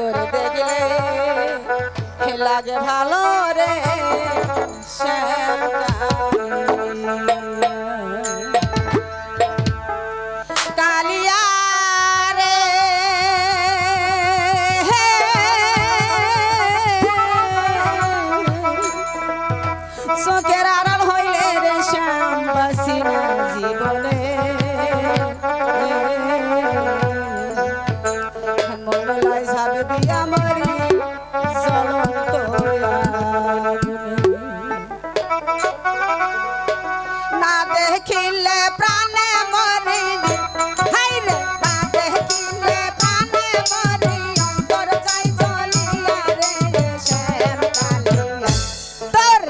তোর দেখলে লাগে ভালো রে? শ্যামকা না দেখিলে প্রাণে মরি। হাইরে না দেখিলে প্রাণে মরি। তোর যাই চলিয়া রে শ্যাম কালিয়া। তোর